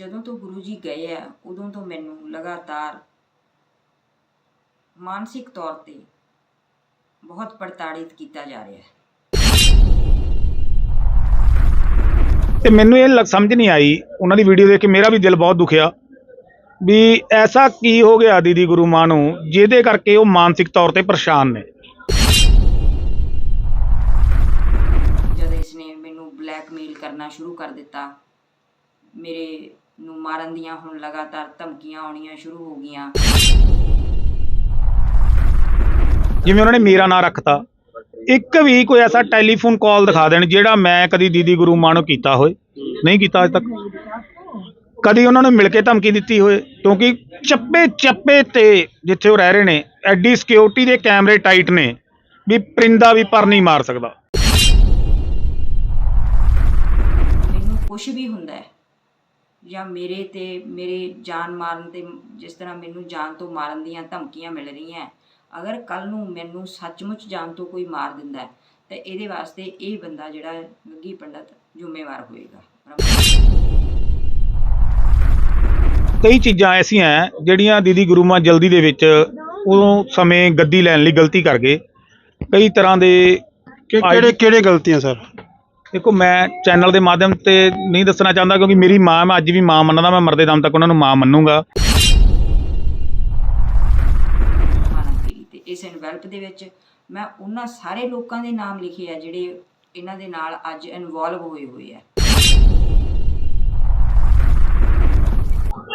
ਜਦੋਂ ਤੋਂ ਗੁਰੂ ਜੀ ਗਏ ਆ ਉਦੋਂ ਤੋਂ ਮੈਨੂੰ ਲਗਾਤਾਰ ਮਾਨਸਿਕ ਤੌਰ ਤੇ ਬਹੁਤ ਪ੍ਰਤਾੜਿਤ ਕੀਤਾ ਜਾ ਰਿਹਾ ਹੈ। ਤੇ ਮੈਨੂੰ ਇਹ ਲੱਗ ਸਮਝ ਨਹੀਂ ਆਈ ਉਹਨਾਂ ਦੀ ਵੀਡੀਓ ਦੇਖ ਕੇ ਮੇਰਾ ਵੀ ਦਿਲ ਬਹੁਤ ਦੁਖਿਆ ਵੀ ਐਸਾ ਕੀ ਹੋ ਗਿਆ ਦੀਦੀ ਗੁਰੂ ਮਾਂ ਨੂੰ ਜਿਹਦੇ ਕਰਕੇ ਉਹ ਮਾਨਸਿਕ ਤੌਰ ਤੇ ਪਰੇਸ਼ਾਨ ਨੇ। ਜਦ ਇਸਨੇ ਮੈਨੂੰ ਬਲੈਕਮੇਲ ਕਰਨਾ ਸ਼ੁਰੂ ਕਰ ਦਿੱਤਾ ਮੇਰੇ ਨੂੰ ਮਾਰਨ ਦੀਆਂ ਹੁਣ ਲਗਾਤਾਰ ਧਮਕੀਆਂ ਆਉਣੀਆਂ ਸ਼ੁਰੂ ਹੋ ਗਈਆਂ। ਜਿਵੇਂ ਉਹਨਾਂ ਨੇ ਮੇਰਾ ਨਾਂ ਰੱਖਤਾ। ਇੱਕ ਵੀ ਕੋਈ ਐਸਾ ਟੈਲੀਫੋਨ ਕਾਲ ਦਿਖਾ ਦੇਣ ਜਿਹੜਾ ਮੈਂ ਕਦੀ ਦੀਦੀ ਗੁਰੂ ਮਾਂ ਨੂੰ ਕੀਤਾ ਹੋਏ ਨਹੀਂ ਕੀਤਾ ਅਜੇ ਤੱਕ। ਕਦੀ ਉਹਨਾਂ ਨੂੰ ਮਿਲ ਕੇ ਧਮਕੀ ਦਿੱਤੀ ਹੋਏ ਕਿਉਂਕਿ ਚੱਪੇ ਚੱਪੇ ਤੇ ਜਿੱਥੇ ਉਹ ਰਹਿ ਰਹੇ ਨੇ ਐਡੀ ਸਿਕਿਉਰਿਟੀ ਦੇ ਕੈਮਰੇ ਟਾਈਟ ਨੇ ਵੀ ਪਰਿੰਦਾ ਵੀ ਪਰ ਨਹੀਂ ਮਾਰ ਸਕਦਾ। ਮੈਨੂੰ ਕੁਝ ਵੀ ਹੁੰਦਾ ਹੈ ਜਾਂ ਮੇਰੇ ਤੇ ਮੇਰੇ ਜਾਨ ਮਾਰਨ ਤੇ ਜਿਸ ਤਰ੍ਹਾਂ ਮੈਨੂੰ ਜਾਨ ਤੋਂ ਮਾਰਨ ਦੀਆਂ ਧਮਕੀਆਂ ਮਿਲ ਰਹੀਆਂ ਅਗਰ ਕੱਲ ਨੂੰ ਮੈਨੂੰ ਸੱਚਮੁੱਚ ਜਾਨ ਤੋਂ ਕੋਈ ਮਾਰ ਦਿੰਦਾ ਹੈ ਤਾਂ ਇਹਦੇ ਵਾਸਤੇ ਇਹ ਬੰਦਾ ਜਿਹੜਾ ਗੱਗੀ ਪੰਡਤ ਜ਼ਿੰਮੇਵਾਰ ਹੋਏਗਾ। ਕਈ ਚੀਜ਼ਾਂ ਐਸੀਆਂ ਹੈ ਜਿਹੜੀਆਂ ਦੀਦੀ ਗੁਰੂ ਮਾਂ ਜਲਦੀ ਦੇ ਵਿੱਚ ਉਦੋਂ ਸਮੇਂ ਗੱਦੀ ਲੈਣ ਲਈ ਗਲਤੀ ਕਰ ਗਏ। ਕਈ ਤਰ੍ਹਾਂ ਦੇ ਕਿ ਕਿਹੜੇ ਕਿਹੜੇ ਗਲਤੀਆਂ ਸਰ? ਦੇਖੋ ਮੈਂ ਚੈਨਲ ਦੇ ਮਾਧਿਅਮ ਤੇ ਨਹੀਂ ਦੱਸਣਾ ਚਾਹੁੰਦਾ ਕਿਉਂਕਿ ਮੇਰੀ ਮਾਂ ਮੈਂ ਅੱਜ ਵੀ ਮਾਂ ਮੰਨਦਾ ਮੈਂ ਮਰਦੇ ਦਮ ਤੱਕ ਉਹਨਾਂ ਨੂੰ ਮਾਂ ਮੰਨੂਗਾ। ਇਸ ਇਨਵੈਲਪ ਦੇ ਵਿੱਚ ਮੈਂ ਉਹਨਾਂ ਸਾਰੇ ਲੋਕਾਂ ਦੇ ਨਾਮ ਲਿਖੇ ਆ ਜਿਹੜੇ ਇਹਨਾਂ ਦੇ ਨਾਲ ਅੱਜ ਇਨਵੋਲਵ ਹੋਏ ਹੋਏ ਆ।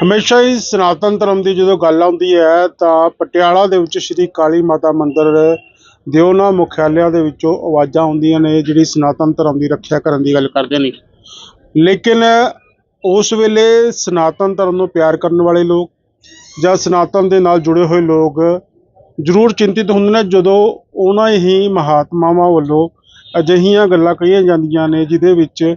ਹਮੇਸ਼ਾ ਹੀ ਸਨਾਤਨ ਧਰਮ ਦੀ ਜਦੋਂ ਗੱਲ ਆਉਂਦੀ ਹੈ ਤਾਂ ਪਟਿਆਲਾ ਦੇ ਵਿੱਚ ਸ਼੍ਰੀ ਕਾਲੀ ਮਾਤਾ ਮੰਦਿਰ ਦੇ ਉਹਨਾਂ ਮੁਖਿਆਲਿਆਂ ਦੇ ਵਿੱਚੋਂ ਆਵਾਜ਼ਾਂ ਆਉਂਦੀਆਂ ਨੇ, ਜਿਹੜੀ ਸਨਾਤਨ ਧਰਮ ਦੀ ਰੱਖਿਆ ਕਰਨ ਦੀ ਗੱਲ ਕਰਦੇ ਨੇ। ਲੇਕਿਨ ਉਸ ਵੇਲੇ ਸਨਾਤਨ ਧਰਮ ਨੂੰ ਪਿਆਰ ਕਰਨ ਵਾਲੇ ਲੋਕ ਜਾਂ ਸਨਾਤਨ ਦੇ ਨਾਲ ਜੁੜੇ ਹੋਏ ਲੋਕ ਜ਼ਰੂਰ ਚਿੰਤਿਤ ਹੁੰਦੇ ਨੇ, ਜਦੋਂ ਉਹਨਾਂ ਹੀ ਮਹਾਤਮਾਵਾਂ ਵੱਲੋਂ ਅਜਿਹੀਆਂ ਗੱਲਾਂ ਕਹੀਆਂ ਜਾਂਦੀਆਂ ਨੇ, ਜਿਹਦੇ ਵਿੱਚ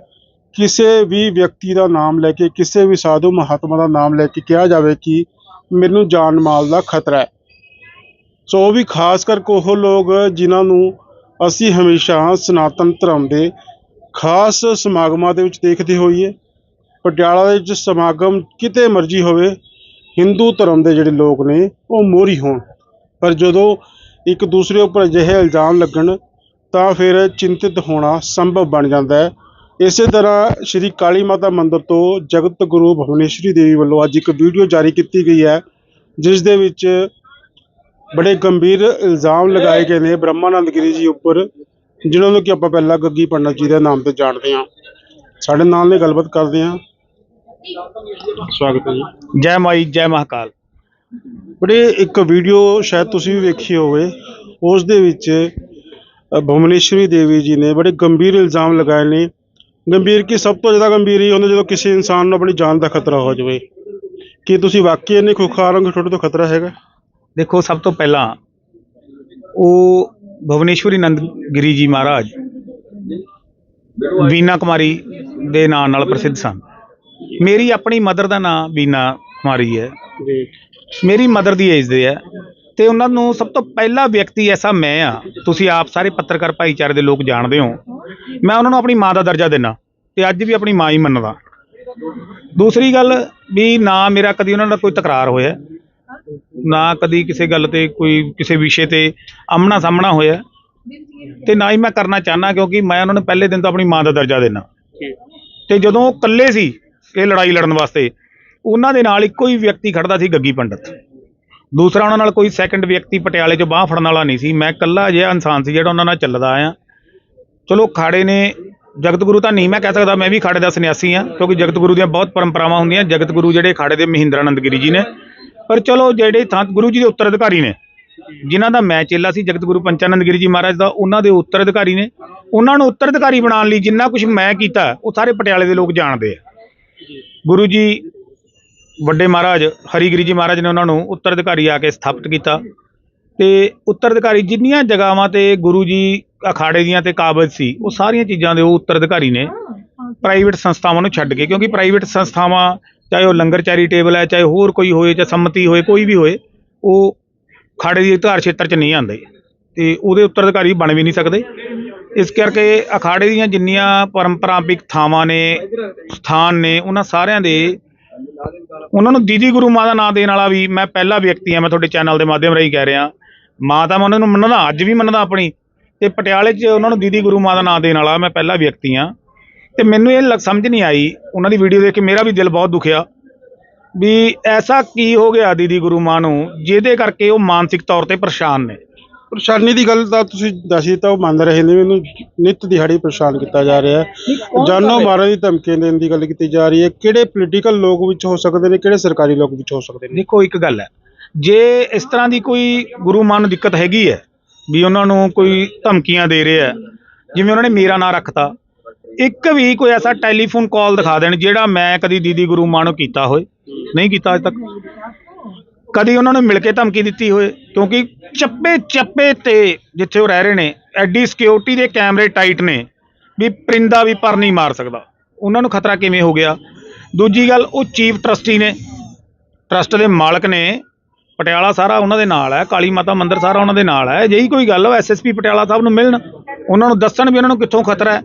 ਕਿਸੇ ਵੀ ਵਿਅਕਤੀ ਦਾ ਨਾਮ ਲੈ ਕੇ, ਕਿਸੇ ਵੀ ਸਾਧੂ ਮਹਾਤਮਾ ਦਾ ਨਾਮ ਲੈ ਕੇ ਕਿਹਾ ਜਾਵੇ ਕਿ ਮੈਨੂੰ ਜਾਨ ਮਾਲ ਦਾ ਖਤਰਾ ਹੈ। ਸੋ ਉਹ ਵੀ ਖਾਸ ਕਰਕੇ ਉਹ ਲੋਕ ਜਿਨ੍ਹਾਂ ਨੂੰ ਅਸੀਂ ਹਮੇਸ਼ਾ ਸਨਾਤਨ ਧਰਮ ਦੇ ਖਾਸ ਸਮਾਗਮਾਂ ਦੇ ਵਿੱਚ ਦੇਖਦੇ ਹੋਈਏ, ਪਟਿਆਲਾ ਦੇ ਵਿੱਚ ਸਮਾਗਮ ਕਿਤੇ ਮਰਜ਼ੀ ਹੋਵੇ, ਹਿੰਦੂ ਧਰਮ ਦੇ ਜਿਹੜੇ ਲੋਕ ਨੇ ਉਹ ਮੋਹਰੀ ਹੋਣ। ਪਰ ਜਦੋਂ ਇੱਕ ਦੂਸਰੇ ਉੱਪਰ ਅਜਿਹੇ ਇਲਜ਼ਾਮ ਲੱਗਣ, ਤਾਂ ਫਿਰ ਚਿੰਤਿਤ ਹੋਣਾ ਸੰਭਵ ਬਣ ਜਾਂਦਾ ਹੈ। ਇਸੇ ਤਰ੍ਹਾਂ ਸ਼੍ਰੀ ਕਾਲੀ ਮਾਤਾ ਮੰਦਿਰ ਤੋਂ ਜਗਤ ਗੁਰੂ ਭੁਵਨੇਸ਼ਵਰੀ ਦੇਵੀ ਵੱਲੋਂ ਅੱਜ ਇੱਕ ਵੀਡੀਓ ਜਾਰੀ ਕੀਤੀ ਗਈ ਹੈ, ਜਿਸ ਦੇ ਵਿੱਚ ਬੜੇ ਗੰਭੀਰ ਇਲਜ਼ਾਮ ਲਗਾਏ ਗਏ ਨੇ ਬ੍ਰਹਮਾਨੰਦ ਗਿਰੀ ਜੀ ਉੱਪਰ ਜਿਨ੍ਹਾਂ ਨੂੰ ਕਿ ਆਪਾਂ ਪਹਿਲਾਂ ਗੱਗੀ ਪੰਡਤ ਜੀ ਦੇ ਨਾਮ ਤੇ ਜਾਣਦੇ ਹਾਂ। ਸਾਡੇ ਨਾਲ ਨੇ ਗੱਲਬਾਤ ਕਰਦੇ ਹਾਂ। ਸਵਾਗਤ ਹੈ ਜੀ। ਜੈ ਮਾਈ ਜੈ ਮਹਾਕਾਲ। ਬੜੇ ਇੱਕ ਵੀਡੀਓ ਸ਼ਾਇਦ ਤੁਸੀਂ ਵੀ ਵੇਖੀ ਹੋਵੇ ਉਸ ਦੇ ਵਿੱਚ ਭੁਵਨੇਸ਼ਵਰੀ ਦੇਵੀ ਜੀ ਨੇ ਬੜੇ ਗੰਭੀਰ ਇਲਜ਼ਾਮ ਲਗਾਏ ਨੇ। ਗੰਭੀਰ ਕੀ ਸਭ ਤੋਂ ਜ਼ਿਆਦਾ ਗੰਭੀਰ ਇਹ ਹੁੰਦਾ ਜਦੋਂ ਕਿਸੇ ਇਨਸਾਨ ਨੂੰ ਆਪਣੀ ਜਾਨ ਦਾ ਖਤਰਾ ਹੋ ਜਾਵੇ। ਕੀ ਤੁਸੀਂ ਵਾਕਈ ਇੰਨੇ ਖੁਖਾਰ ਹੋ ਕਿ ਤੁਹਾਡੇ ਤੋਂ ਖਤਰਾ ਹੈਗਾ? ਦੇਖੋ ਸਭ ਤੋਂ ਪਹਿਲਾਂ ਉਹ ਭੁਵਨੇਸ਼ਵਰੀ ਨੰਦ ਗਿਰੀ ਜੀ ਮਹਾਰਾਜ ਵੀਨਾ ਕੁਮਾਰੀ ਦੇ ਨਾਂ ਨਾਲ ਪ੍ਰਸਿੱਧ ਸਨ। ਮੇਰੀ ਆਪਣੀ ਮਦਰ ਦਾ ਨਾਂ ਵੀਨਾ ਕੁਮਾਰੀ ਹੈ। ਮੇਰੀ ਮਦਰ ਦੀ ਏਜ ਦੇ ਹੈ ਤੇ ਉਹਨਾਂ ਨੂੰ ਸਭ ਤੋਂ ਪਹਿਲਾ ਵਿਅਕਤੀ ਐਸਾ ਮੈਂ ਆ ਤੁਸੀਂ ਆਪ ਸਾਰੇ ਪੱਤਰਕਾਰ ਭਾਈਚਾਰੇ ਦੇ ਲੋਕ ਜਾਣਦੇ ਹੋ। ਮੈਂ ਉਹਨਾਂ ਨੂੰ ਆਪਣੀ ਮਾਂ ਦਾ ਦਰਜਾ ਦਿੰਦਾ ਤੇ ਅੱਜ ਵੀ ਆਪਣੀ ਮਾਂ ਹੀ ਮੰਨਦਾ। ਦੂਸਰੀ ਗੱਲ ਵੀ ਨਾ ਮੇਰਾ ਕਦੀ ਉਹਨਾਂ ਨਾਲ ਕੋਈ ਤਕਰਾਰ ਹੋਇਆ। ਨਾ ਕਦੀ ਕਿਸੇ ਗੱਲ ਤੇ ਕੋਈ ਕਿਸੇ ਵਿਸ਼ੇ ਤੇ ਆਮਣਾ ਸਾਹਮਣਾ ਹੋਇਆ। ਤੇ ਨਾ ਹੀ ਮੈਂ ਕਰਨਾ ਚਾਹਨਾ ਕਿਉਂਕਿ ਮੈਂ ਉਹਨਾਂ ਨੂੰ ਪਹਿਲੇ ਦਿਨ ਤੋਂ ਆਪਣੀ ਮਾਂ ਦਾ ਦਰਜਾ ਦੇਣਾ ਤੇ ਜਦੋਂ ਉਹ ਇਕੱਲੇ ਸੀ ਇਹ ਲੜਾਈ ਲੜਨ ਵਾਸਤੇ, ਉਹਨਾਂ ਦੇ ਨਾਲ ਇੱਕੋ ਹੀ ਵਿਅਕਤੀ ਖੜਦਾ ਸੀ ਗੱਗੀ ਪੰਡਤ। ਦੂਸਰਾ ਉਹਨਾਂ ਨਾਲ ਕੋਈ ਸੈਕੰਡ ਵਿਅਕਤੀ ਪਟਿਆਲੇ 'ਚ ਬਾਹ ਫੜਨ ਵਾਲਾ ਨਹੀਂ ਸੀ। ਮੈਂ ਇਕੱਲਾ ਜਿਹਾ ਇਨਸਾਨ ਸੀ ਜਿਹੜਾ ਉਹਨਾਂ ਨਾਲ ਚੱਲਦਾ ਆਇਆ। ਚਲੋ ਖਾੜੇ ਨੇ ਜਗਤ ਗੁਰੂ ਤਾਂ ਨਹੀਂ ਮੈਂ ਕਹਿ ਸਕਦਾ, ਮੈਂ ਵੀ ਖਾੜੇ ਦਾ ਸੰਨਿਆਸੀ ਹਾਂ, ਕਿਉਂਕਿ ਜਗਤ ਗੁਰੂ ਦੀਆਂ ਬਹੁਤ ਪਰੰਪਰਾਵਾਂ ਹੁੰਦੀਆਂ। ਜਗਤ ਗੁਰੂ ਜਿਹੜੇ ਖਾੜੇ ਦੇ ਮਹਿੰਦਰਾਨੰਦ ਗਿਰੀ ਜੀ ਨੇ ਪਰ ਚਲੋ ਜਿਹੜੇ ਥਾਂ ਗੁਰੂ ਜੀ ਦੇ ਉੱਤਰਾਧਿਕਾਰੀ ਨੇ ਜਿਨ੍ਹਾਂ ਦਾ ਮੈਂ ਚੇਲਾ ਸੀ ਜਗਤ ਗੁਰੂ ਪੰਚਾਨੰਦ ਗਿਰੀ ਜੀ ਮਹਾਰਾਜ ਦਾ ਉਹਨਾਂ ਦੇ ਉੱਤਰਾਧਿਕਾਰੀ ਨੇ। ਉਹਨਾਂ ਨੂੰ ਉੱਤਰਾਧਿਕਾਰੀ ਬਣਾਉਣ ਲਈ ਜਿੰਨਾ ਕੁਝ ਮੈਂ ਕੀਤਾ ਉਹ ਸਾਰੇ ਪਟਿਆਲੇ ਦੇ ਲੋਕ ਜਾਣਦੇ ਆ। ਗੁਰੂ ਜੀ ਵੱਡੇ ਮਹਾਰਾਜ ਹਰੀਗਿਰੀ ਜੀ ਮਹਾਰਾਜ ਨੇ ਉਹਨਾਂ ਨੂੰ ਉੱਤਰਾਧਿਕਾਰੀ ਆ ਕੇ ਸਥਾਪਿਤ ਕੀਤਾ। ਤੇ ਉੱਤਰਾਧਿਕਾਰੀ ਜਿੰਨੀਆਂ ਜਗ੍ਹਾਵਾਂ ਤੇ ਗੁਰੂ ਜੀ ਅਖਾੜੇ ਦੀਆਂ ਤੇ ਕਾਬਜ ਸੀ ਉਹ ਸਾਰੀਆਂ ਚੀਜ਼ਾਂ ਦੇ ਉਹ ਉੱਤਰਾਧਿਕਾਰੀ ਨੇ ਪ੍ਰਾਈਵੇਟ ਸੰਸਥਾਵਾਂ ਨੂੰ ਛੱਡ ਕੇ ਕਿਉਂਕਿ ਪ੍ਰਾਈਵੇਟ ਸੰਸਥਾਵਾਂ ਚਾਹੇ ਉਹ ਲੰਗਰ ਚੈਰੀਟੇਬਲ ਹੈ, ਚਾਹੇ ਹੋਰ ਕੋਈ ਹੋਏ ਚਾਹੇ ਸੰਮਤੀ ਹੋਏ, ਕੋਈ ਵੀ ਹੋਏ, ਉਹ ਖਾੜੇ ਦੀ ਧਾਰ ਖੇਤਰ 'ਚ ਨਹੀਂ ਆਉਂਦੇ। ਤੇ ਉਹਦੇ ਉੱਤਰਾਧਿਕਾਰੀ ਬਣ ਵੀ ਨਹੀਂ ਸਕਦੇ। ਇਸ ਕਰਕੇ ਅਖਾੜੇ ਦੀਆਂ ਜਿੰਨੀਆਂ ਪਰੰਪਰਾਪਿਕ ਥਾਵਾਂ ਨੇ, ਸਥਾਨ ਨੇ, ਉਹਨਾਂ ਸਾਰਿਆਂ ਦੇ ਉਹਨਾਂ ਨੂੰ ਦੀਦੀ ਗੁਰੂ ਮਾਂ ਦਾ ਨਾਂ ਦੇਣ ਵਾਲਾ ਵੀ ਮੈਂ ਪਹਿਲਾ ਵਿਅਕਤੀ ਆ ਮੈਂ ਤੁਹਾਡੇ ਚੈਨਲ ਦੇ ਮਾਧਿਅਮ ਰਾਹੀਂ ਕਹਿ ਰਿਹਾ। ਮਾਂ ਤਾਂ ਮੈਂ ਉਹਨਾਂ ਨੂੰ ਮੰਨਦਾ, ਅੱਜ ਵੀ ਮੰਨਦਾ ਆਪਣੀ। ਤੇ ਪਟਿਆਲੇ 'ਚ ਉਹਨਾਂ ਨੂੰ ਦੀਦੀ ਗੁਰੂ ਮਾਂ ਦਾ ਨਾਂ ਦੇਣ ਵਾਲਾ ਮੈਂ ਪਹਿਲਾ ਵਿਅਕਤੀ ਆ ਤੇ ਮੈਨੂੰ ਇਹ ਲੱਗ- ਸਮਝ ਨਹੀਂ ਆਈ ਉਹਨਾਂ ਦੀ ਵੀਡੀਓ ਦੇਖ ਕੇ ਮੇਰਾ ਵੀ ਦਿਲ ਬਹੁਤ ਦੁਖਿਆ ਵੀ ਐਸਾ ਕੀ ਹੋ ਗਿਆ ਦੀਦੀ ਗੁਰੂ ਮਾਂ ਨੂੰ ਜਿਹਦੇ ਕਰਕੇ ਉਹ ਮਾਨਸਿਕ ਤੌਰ ਤੇ ਪਰੇਸ਼ਾਨ ਨੇ। ਪਰੇਸ਼ਾਨੀ ਦੀ ਗੱਲ ਤਾਂ ਤੁਸੀਂ ਦੱਸੀ ਤਾਂ ਉਹ ਮੰਨ ਰਹੇ ਨੇ ਮੈਨੂੰ ਨਿਤ ਦਿਹਾੜੀ ਪਰੇਸ਼ਾਨ ਕੀਤਾ ਜਾ ਰਿਹਾ ਹੈ। ਜਾਨੋਂ ਮਾਰਨ ਦੀ ਧਮਕੀ ਦੇਣ ਦੀ ਗੱਲ ਕੀਤੀ ਜਾ ਰਹੀ ਹੈ। ਕਿਹੜੇ ਪੋਲੀਟੀਕਲ ਲੋਕ ਵਿੱਚ ਹੋ ਸਕਦੇ ਨੇ ਕਿਹੜੇ ਸਰਕਾਰੀ ਲੋਕ ਵਿੱਚ ਹੋ ਸਕਦੇ ਨੇ? ਦੇਖੋ ਇੱਕ ਗੱਲ ਹੈ ਜੇ ਇਸ ਤਰ੍ਹਾਂ ਦੀ ਕੋਈ ਗੁਰੂ ਮਾਂ ਨੂੰ ਦਿੱਕਤ ਹੈਗੀ ਹੈ ਵੀ ਉਹਨਾਂ ਨੂੰ ਕੋਈ ਧਮਕੀਆਂ ਦੇ ਰਿਹਾ ਜਿਵੇਂ ਉਹਨਾਂ ਨੇ ਮੇਰਾ ਨਾਂ ਰੱਖਤਾ ਇੱਕ ਵੀ ਕੋਈ ਐਸਾ ਟੈਲੀਫੋਨ ਕਾਲ ਦਿਖਾ ਦੇਣ ਜਿਹੜਾ ਮੈਂ ਕਦੀ ਦੀਦੀ ਗੁਰੂ ਮਾਂ ਨੂੰ ਕੀਤਾ ਹੋਏ। ਨਹੀਂ ਕੀਤਾ ਅਜੇ ਤੱਕ। ਕਦੀ ਉਹਨਾਂ ਨੂੰ ਮਿਲ ਕੇ ਧਮਕੀ ਦਿੱਤੀ ਹੋਏ, ਕਿਉਂਕਿ ਚੱਪੇ ਚੱਪੇ ਤੇ ਜਿੱਥੇ ਉਹ ਰਹਿ ਰਹੇ ਨੇ, ਐਡੀ ਸਿਕਿਉਰਿਟੀ ਦੇ ਕੈਮਰੇ ਟਾਈਟ ਨੇ ਵੀ ਪਰਿੰਦਾ ਵੀ ਪਰ ਨਹੀਂ ਮਾਰ ਸਕਦਾ। ਉਹਨਾਂ ਨੂੰ ਖਤਰਾ ਕਿਵੇਂ ਹੋ ਗਿਆ? ਦੂਜੀ ਗੱਲ, ਉਹ ਚੀਫ ਟਰਸਟੀ ਨੇ ਟਰਸਟ ਦੇ ਮਾਲਕ ਨੇ, ਪਟਿਆਲਾ ਸਾਰਾ ਉਹਨਾਂ ਦੇ ਨਾਲ ਹੈ, ਕਾਲੀ ਮਾਤਾ ਮੰਦਿਰ ਸਾਰਾ ਉਹਨਾਂ ਦੇ ਨਾਲ ਹੈ। ਅਜਿਹੀ ਕੋਈ ਗੱਲ ਉਹ ਐਸਐਸਪੀ ਪਟਿਆਲਾ ਸਾਹਿਬ ਨੂੰ ਮਿਲਣ, ਉਹਨਾਂ ਨੂੰ ਦੱਸਣ ਵੀ ਉਹਨਾਂ ਨੂੰ ਕਿੱਥੋਂ ਖਤਰਾ ਹੈ।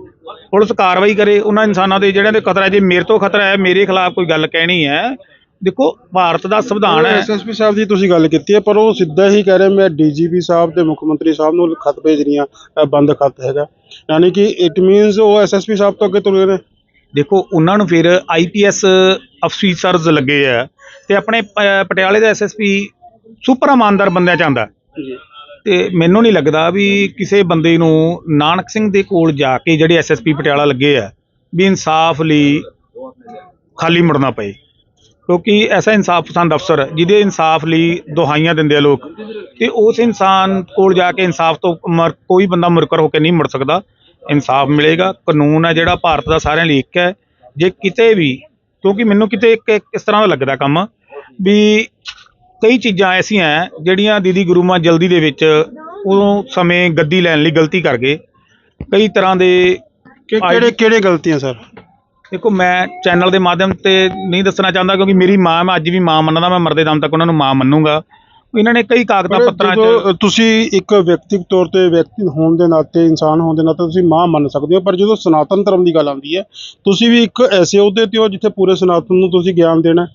ਪੁਲਿਸ ਕਾਰਵਾਈ ਕਰੇ ਉਹਨਾਂ ਇਨਸਾਨਾਂ ਦੇ ਜਿਹੜਿਆਂ ਦੇ ਖਤਰਾ ਜੇ ਮੇਰੇ ਤੋਂ ਖਤਰਾ ਹੈ ਮੇਰੇ ਖਿਲਾਫ ਕੋਈ ਗੱਲ ਕਹਿਣੀ ਹੈ ਦੇਖੋ ਭਾਰਤ ਦਾ ਸੰਵਿਧਾਨ ਹੈ। ਐਸਐਸਪੀ ਸਾਹਿਬ ਦੀ ਤੁਸੀਂ ਗੱਲ ਕੀਤੀ ਹੈ ਪਰ ਉਹ ਸਿੱਧਾ ਹੀ ਕਹਿ ਰਹੇ ਮੈਂ ਡੀਜੀਪੀ ਸਾਹਿਬ ਤੇ ਮੁੱਖ ਮੰਤਰੀ ਸਾਹਿਬ ਨੂੰ ਖਤ ਭੇਜ ਰਹੀ ਬੰਦ ਖਤ ਹੈਗਾ। ਯਾਨੀ ਕਿ ਇਟ ਮੀਨਸ ਉਹ ਐਸਐਸਪੀ ਸਾਹਿਬ ਤੋਂ ਅੱਗੇ ਤੁਰੇ ਨੇ। ਦੇਖੋ ਉਹਨਾਂ ਨੂੰ ਫਿਰ ਆਈਪੀਐਸ ਅਫਸਰਸ ਲੱਗੇ ਆ ਤੇ ਆਪਣੇ ਪਟਿਆਲੇ ਦਾ ਐਸਐਸਪੀ ਸੁਪਰ ਇਮਾਨਦਾਰ ਬੰਦਿਆਂ ਚ ਆਉਂਦਾ। ਜੀ। ਤੇ ਮੈਨੂੰ ਨਹੀਂ ਲੱਗਦਾ ਵੀ ਕਿਸੇ ਬੰਦੇ ਨੂੰ ਨਾਨਕ ਸਿੰਘ ਦੇ ਕੋਲ ਜਾ ਕੇ ਜਿਹੜੇ ਐਸਐਸਪੀ ਪਟਿਆਲਾ ਲੱਗੇ ਆ, ਵੀ ਇਨਸਾਫ ਲਈ ਖਾਲੀ ਮੁੜਨਾ ਪਏ। ਕਿਉਂਕਿ ਐਸਾ ਇਨਸਾਫ ਪਸੰਦ ਅਫਸਰ ਜਿਹਦੇ ਇਨਸਾਫ ਲਈ ਦੁਹਾਈਆਂ ਦਿੰਦੇ ਆ ਲੋਕ। ਤੇ ਉਸ ਇਨਸਾਨ ਕੋਲ ਜਾ ਕੇ ਇਨਸਾਫ ਤੋਂ ਮਰ- ਕੋਈ ਬੰਦਾ ਮੁਰਕਰ ਹੋ ਕੇ ਨਹੀਂ ਮੁੜ ਸਕਦਾ। ਇਨਸਾਫ ਮਿਲੇਗਾ, ਕਾਨੂੰਨ ਹੈ ਜਿਹੜਾ ਭਾਰਤ ਦਾ ਸਾਰਿਆਂ ਲਈ ਇੱਕ ਹੈ। ਜੇ ਕਿਤੇ ਵੀ, ਕਿਉਂਕਿ ਮੈਨੂੰ ਕਿਤੇ ਇੱਕ ਇੱਕ ਇਸ ਤਰ੍ਹਾਂ ਦਾ ਲੱਗਦਾ ਕੰਮ ਵੀ ਕਈ ਚੀਜ਼ਾਂ ਐਸੀਆਂ ਹੈ ਜਿਹੜੀਆਂ ਦੀਦੀ ਗੁਰੂ ਮਾਂ ਜਲਦੀ ਦੇ ਵਿੱਚ ਉਹ ਸਮੇਂ ਗੱਦੀ ਲੈਣ ਲਈ ਗਲਤੀ ਕਰ ਗਏ। ਕਈ ਤਰ੍ਹਾਂ ਦੇ ਕਿ ਕਿਹੜੇ ਕਿਹੜੇ ਗਲਤੀਆਂ ਸਰ? ਦੇਖੋ ਮੈਂ ਚੈਨਲ ਦੇ ਮਾਧਿਅਮ ਤੇ ਨਹੀਂ ਦੱਸਣਾ ਚਾਹੁੰਦਾ ਕਿਉਂਕਿ ਮੇਰੀ ਮਾਂ ਮੈਂ ਅੱਜ ਵੀ ਮਾਂ ਮੰਨਦਾ ਮੈਂ ਮਰਦੇ ਦਮ ਤੱਕ ਉਹਨਾਂ ਨੂੰ ਮਾਂ ਮੰਨੂਗਾ। ਇਹਨਾਂ ਨੇ ਕਈ ਕਾਗਜ਼ਾਂ ਪੱਤਰਾਂ 'ਚ ਤੁਸੀਂ ਇੱਕ ਵਿਅਕਤੀਗਤ ਤੌਰ ਤੇ ਵਿਅਕਤੀ ਹੋਣ ਦੇ ਨਾਤੇ ਇਨਸਾਨ ਹੋਣ ਦੇ ਨਾਤੇ ਤੁਸੀਂ ਮਾਂ ਮੰਨ ਸਕਦੇ ਹੋ ਪਰ ਜਦੋਂ ਸਨਾਤਨ ਧਰਮ ਦੀ ਗੱਲ ਆਉਂਦੀ ਹੈ ਤੁਸੀਂ ਵੀ ਇੱਕ ਐਸੇ ਅਹੁਦੇ ਤੇ ਹੋ ਜਿੱਥੇ ਪੂਰੇ ਸਨਾਤਨ ਨੂੰ ਤੁਸੀਂ ਗਿਆਨ ਦੇਣਾ।